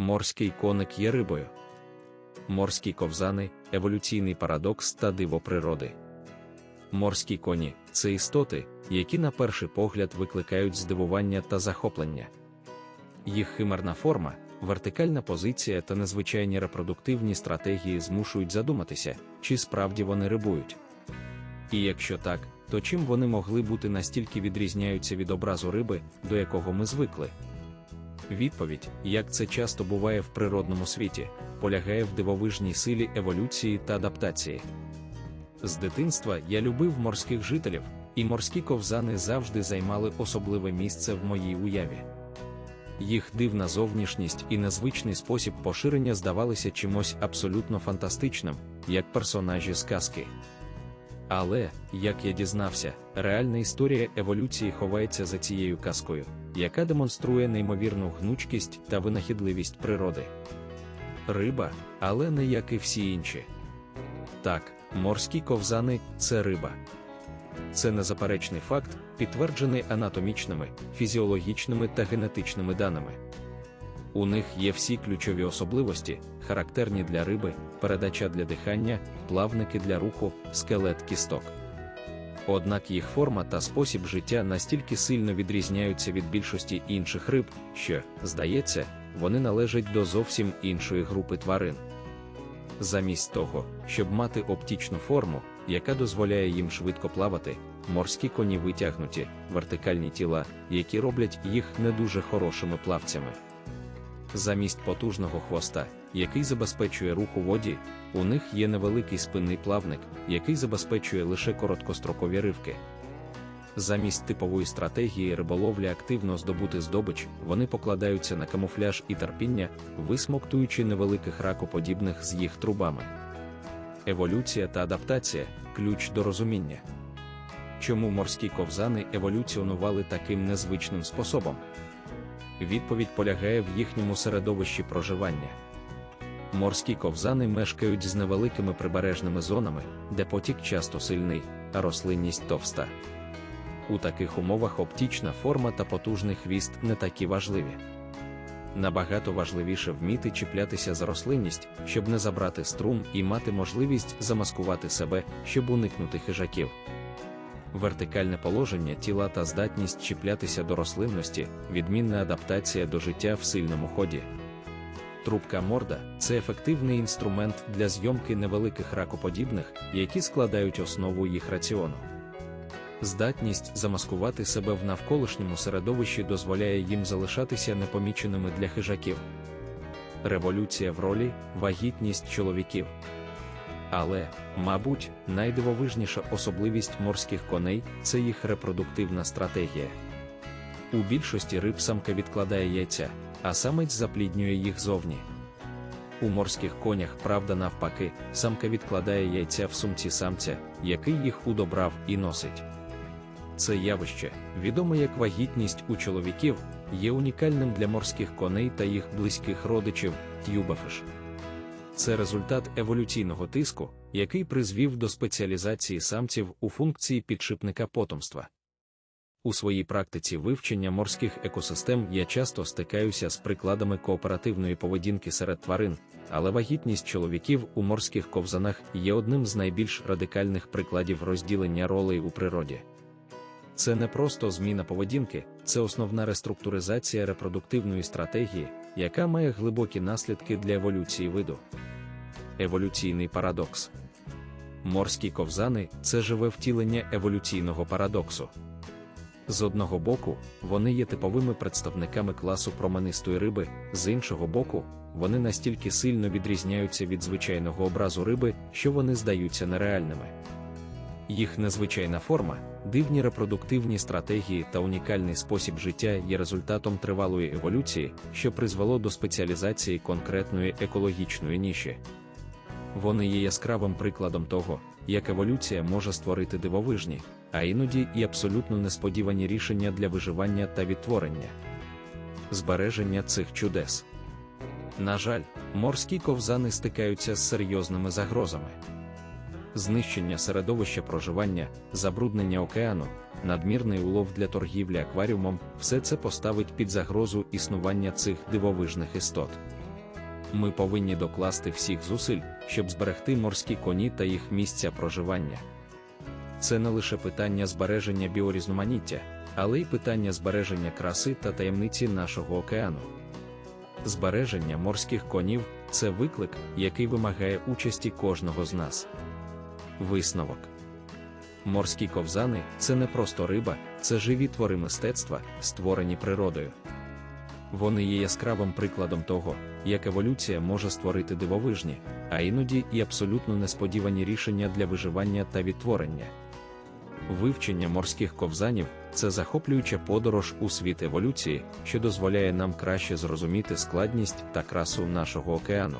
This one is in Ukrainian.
Морський коник є рибою. Морські ковзани еволюційний парадокс та диво природи. Морські коні це істоти, які на перший погляд викликають здивування та захоплення. Їх химерна форма, вертикальна позиція та незвичайні репродуктивні стратегії змушують задуматися, чи справді вони рибують. І якщо так, то чим вони могли бути настільки відрізняються від образу риби, до якого ми звикли? Відповідь, як це часто буває в природному світі, полягає в дивовижній силі еволюції та адаптації. З дитинства я любив морських жителів, і морські ковзани завжди займали особливе місце в моїй уяві. Їх дивна зовнішність і незвичний спосіб поширення здавалися чимось абсолютно фантастичним, як персонажі сказки. Але, як я дізнався, реальна історія еволюції ховається за цією казкою, яка демонструє неймовірну гнучкість та винахідливість природи. Риба, але не як і всі інші. Так, морські ковзани це риба. Це незаперечний факт, підтверджений анатомічними, фізіологічними та генетичними даними. У них є всі ключові особливості, характерні для риби, передача для дихання, плавники для руху, скелет кісток. Однак їх форма та спосіб життя настільки сильно відрізняються від більшості інших риб, що, здається, вони належать до зовсім іншої групи тварин. Замість того, щоб мати оптічну форму, яка дозволяє їм швидко плавати, морські коні витягнуті, вертикальні тіла, які роблять їх не дуже хорошими плавцями. Замість потужного хвоста, який забезпечує рух у воді, у них є невеликий спинний плавник, який забезпечує лише короткострокові ривки. Замість типової стратегії риболовлі активно здобути здобич, вони покладаються на камуфляж і терпіння, висмоктуючи невеликих ракоподібних з їх трубами. Еволюція та адаптація ключ до розуміння. Чому морські ковзани еволюціонували таким незвичним способом? Відповідь полягає в їхньому середовищі проживання. Морські ковзани мешкають з невеликими прибережними зонами, де потік часто сильний, а рослинність товста. У таких умовах оптічна форма та потужний хвіст не такі важливі. Набагато важливіше вміти чіплятися за рослинність, щоб не забрати струм і мати можливість замаскувати себе, щоб уникнути хижаків. Вертикальне положення тіла та здатність чіплятися до рослинності, відмінна адаптація до життя в сильному ході. Трубка морда це ефективний інструмент для зйомки невеликих ракоподібних, які складають основу їх раціону. Здатність замаскувати себе в навколишньому середовищі дозволяє їм залишатися непоміченими для хижаків. Революція в ролі вагітність чоловіків. Але, мабуть, найдивовижніша особливість морських коней це їх репродуктивна стратегія. У більшості риб самка відкладає яйця, а самець запліднює їх зовні. У морських конях, правда, навпаки, самка відкладає яйця в сумці самця, який їх удобрав і носить. Це явище, відоме як вагітність у чоловіків, є унікальним для морських коней та їх близьких родичів тюбафиш. Це результат еволюційного тиску, який призвів до спеціалізації самців у функції підшипника потомства. У своїй практиці вивчення морських екосистем я часто стикаюся з прикладами кооперативної поведінки серед тварин, але вагітність чоловіків у морських ковзанах є одним з найбільш радикальних прикладів розділення ролей у природі. Це не просто зміна поведінки, це основна реструктуризація репродуктивної стратегії, яка має глибокі наслідки для еволюції виду. Еволюційний парадокс. Морські ковзани це живе втілення еволюційного парадоксу. З одного боку, вони є типовими представниками класу променистої риби, з іншого боку, вони настільки сильно відрізняються від звичайного образу риби, що вони здаються нереальними. Їх незвичайна форма, дивні репродуктивні стратегії та унікальний спосіб життя є результатом тривалої еволюції, що призвело до спеціалізації конкретної екологічної ніші. Вони є яскравим прикладом того, як еволюція може створити дивовижні, а іноді і абсолютно несподівані рішення для виживання та відтворення. Збереження цих чудес. На жаль, морські ковзани стикаються з серйозними загрозами. Знищення середовища проживання, забруднення океану, надмірний улов для торгівлі акваріумом все це поставить під загрозу існування цих дивовижних істот. Ми повинні докласти всіх зусиль, щоб зберегти морські коні та їх місця проживання. Це не лише питання збереження біорізноманіття, але й питання збереження краси та таємниці нашого океану. Збереження морських конів це виклик, який вимагає участі кожного з нас. Висновок Морські ковзани це не просто риба, це живі твори мистецтва, створені природою. Вони є яскравим прикладом того, як еволюція може створити дивовижні, а іноді і абсолютно несподівані рішення для виживання та відтворення. Вивчення морських ковзанів це захоплююча подорож у світ еволюції, що дозволяє нам краще зрозуміти складність та красу нашого океану.